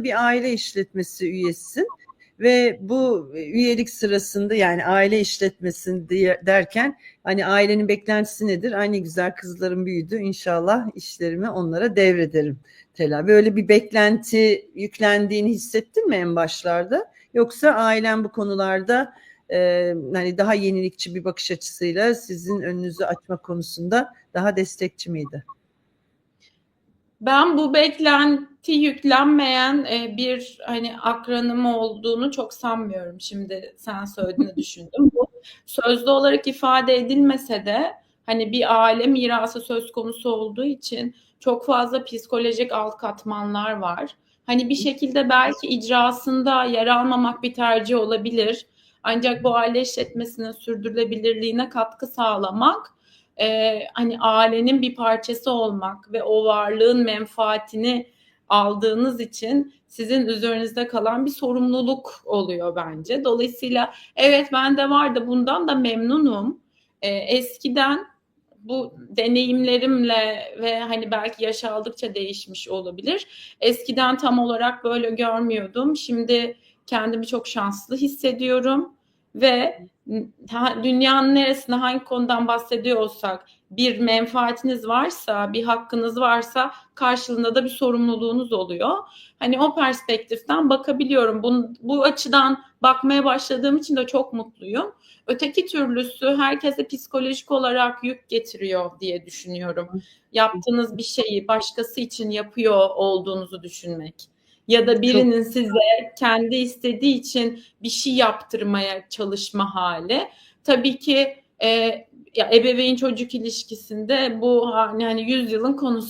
bir aile işletmesi üyesisin ve bu üyelik sırasında yani aile işletmesin diye derken hani ailenin beklentisi nedir? Aynı güzel kızlarım büyüdü. İnşallah işlerimi onlara devrederim. Tela. Böyle bir beklenti yüklendiğini hissettin mi en başlarda? Yoksa ailen bu konularda e, hani daha yenilikçi bir bakış açısıyla sizin önünüzü açma konusunda daha destekçi miydi? Ben bu beklenti yüklenmeyen e, bir hani akranım olduğunu çok sanmıyorum. Şimdi sen söylediğini düşündüm. Bu sözlü olarak ifade edilmese de hani bir aile mirası söz konusu olduğu için çok fazla psikolojik alt katmanlar var. Hani bir şekilde belki icrasında yer almamak bir tercih olabilir. Ancak bu aile işletmesinin sürdürülebilirliğine katkı sağlamak e, hani ailenin bir parçası olmak ve o varlığın menfaatini aldığınız için sizin üzerinizde kalan bir sorumluluk oluyor bence. Dolayısıyla evet ben de vardı bundan da memnunum. E, eskiden bu deneyimlerimle ve hani belki yaş aldıkça değişmiş olabilir. Eskiden tam olarak böyle görmüyordum. Şimdi kendimi çok şanslı hissediyorum ve dünyanın neresinde hangi konudan bahsediyor olsak bir menfaatiniz varsa, bir hakkınız varsa karşılığında da bir sorumluluğunuz oluyor. Hani o perspektiften bakabiliyorum. Bu, bu açıdan bakmaya başladığım için de çok mutluyum. Öteki türlüsü herkese psikolojik olarak yük getiriyor diye düşünüyorum. Yaptığınız bir şeyi başkası için yapıyor olduğunuzu düşünmek ya da birinin Çok... size kendi istediği için bir şey yaptırmaya çalışma hali. Tabii ki e, ya ebeveyn çocuk ilişkisinde bu hani, hani 100 yılın konusu